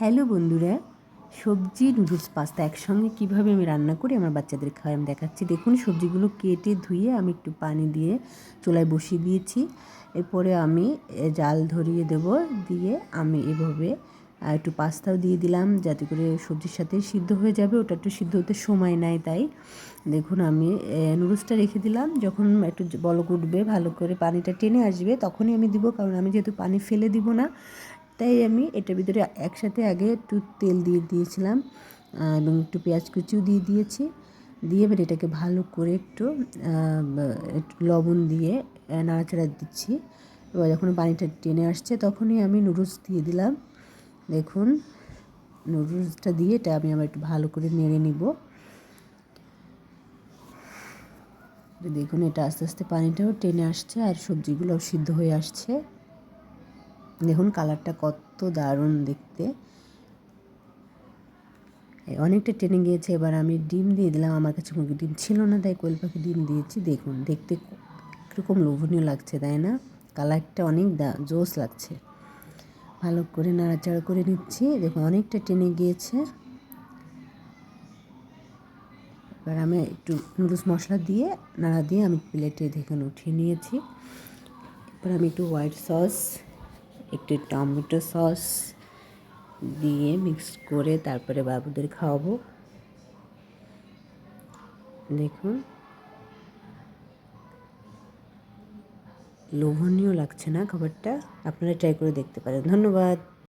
Hello বন্ধুরা, সবজি, noodles, pasta একসঙ্গে কীভাবে আমি রান্না করি আমার বাচ্চাদের খাওয়াই আমি দেখাচ্ছি। দেখুন, সবজিগুলো কেটে ধুয়ে আমি একটু পানি দিয়ে চুলায় বসিয়ে দিয়েছি। এরপরে আমি জাল ধরিয়ে দেব, দিয়ে আমি এভাবে একটু পাস্তাও দিয়ে দিলাম যাতে করে সবজির সাথে সিদ্ধ হয়ে যাবে। ওটা একটু সিদ্ধ হতে সময় নেয় তাই। দেখুন, আমি নুডলসটা রেখে দিলাম। যখন একটু বলক উঠবে, ভালো করে পানিটা টেনে আসবে, তখনই আমি দিব, কারণ আমি যেহেতু পানি ফেলে দিব না তাই আমি এটার ভিতরে একসাথে আগে একটু তেল দিয়ে দিয়েছিলাম এবং একটু পেঁয়াজ কুচিও দিয়ে দিয়েছি। দিয়ে এবার এটাকে ভালো করে একটু লবণ দিয়ে নাড়াচাড়া দিচ্ছি। এবার যখন পানিটা টেনে আসছে তখনই আমি নুডলস দিয়ে দিলাম। দেখুন, নুডলসটা দিয়ে এটা আমি আবার একটু ভালো করে নেড়ে নিব। দেখুন, এটা আস্তে আস্তে পানিটাও টেনে আসছে আর সবজিগুলোও সিদ্ধ হয়ে আসছে। দেখুন কালারটা কত দারুণ দেখতে। অনেকটা টেনে গিয়েছে, এবার আমি ডিম দিয়ে দিলাম। আমার কাছে মুরগি ডিম ছিল না, তাই কোয়েল পাখি ডিম দিয়েছি। দেখুন, দেখতে কীরকম লোভনীয় লাগছে, তাই না? কালারটা অনেক দা, জোস লাগছে। ভালো করে নাড়াচাড়া করে নিচ্ছি। দেখুন, অনেকটা টেনে গিয়েছে। এবার আমি একটু নুডলস মশলা দিয়ে, নাড়া দিয়ে আমি প্লেটে দেখুন উঠিয়ে নিয়েছি। এবার আমি একটু হোয়াইট সস একটু টমেটো সস দিয়ে মিক্স করে তারপরে বাবুদের খাওয়াবো। দেখুন। লোভনীয় লাগছে না খাবারটা? আপনারা ট্রাই করে দেখতে পারেন। ধন্যবাদ।